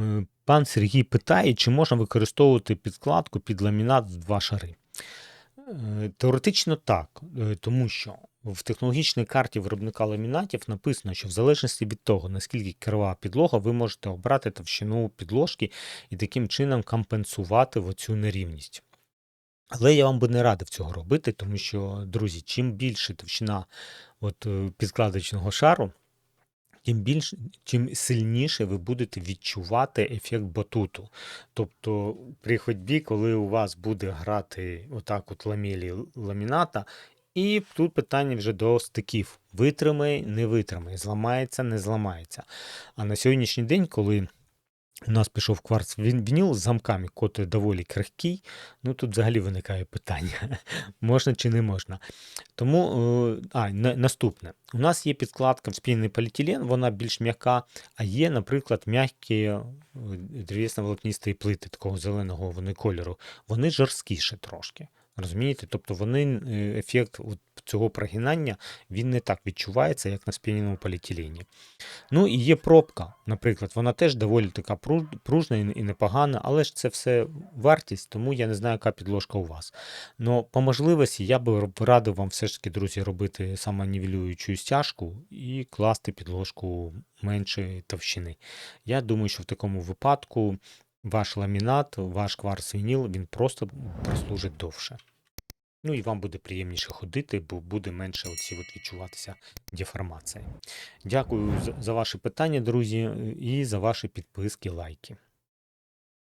Е, Пан Сергій питає, чи можна використовувати підкладку під ламінат в два шари. Е, Теоретично так, е, тому що в технологічній карті виробника ламінатів написано, що в залежності від того, наскільки керова підлога, ви можете обрати товщину підложки і таким чином компенсувати оцю нерівність. Але я вам би не радив цього робити, тому що, друзі, чим більше товщина от, підкладочного шару, тим більш, тим сильніше ви будете відчувати ефект батуту. Тобто при ходьбі, коли у вас буде грати отак от ламелі ламіната, і тут питання вже до стиків: витримає, не витримає, зламається, не зламається. А на сьогоднішній день, коли у нас пішов кварц вініл з замками, котрий доволі крихкий, ну тут взагалі виникає питання, можна чи не можна. Тому, е, а, наступне. У нас є підкладка в спільний поліетилен, вона більш м'яка, а є, наприклад, м'які е, древесно-волокнисті плити такого зеленого вони кольору. Вони жорсткіше трошки. Розумієте? Тобто вони е, ефект от цього прогинання він не так відчувається, як на спільному поліетилені. Ну і є пробка, наприклад, вона теж доволі така пружна і непогана, але ж це все вартість, тому я не знаю, яка підложка у вас. Но по можливості я би радив вам все ж таки, друзі, робити самонівелюючу стяжку і класти підложку меншої товщини. Я думаю, що в такому випадку ваш ламінат, ваш кварц вініл, він просто прослужить довше. Ну і вам буде приємніше ходити, бо буде менше оці от відчуватися деформація. Дякую за- ваші питання, друзі, і за ваші підписки, лайки.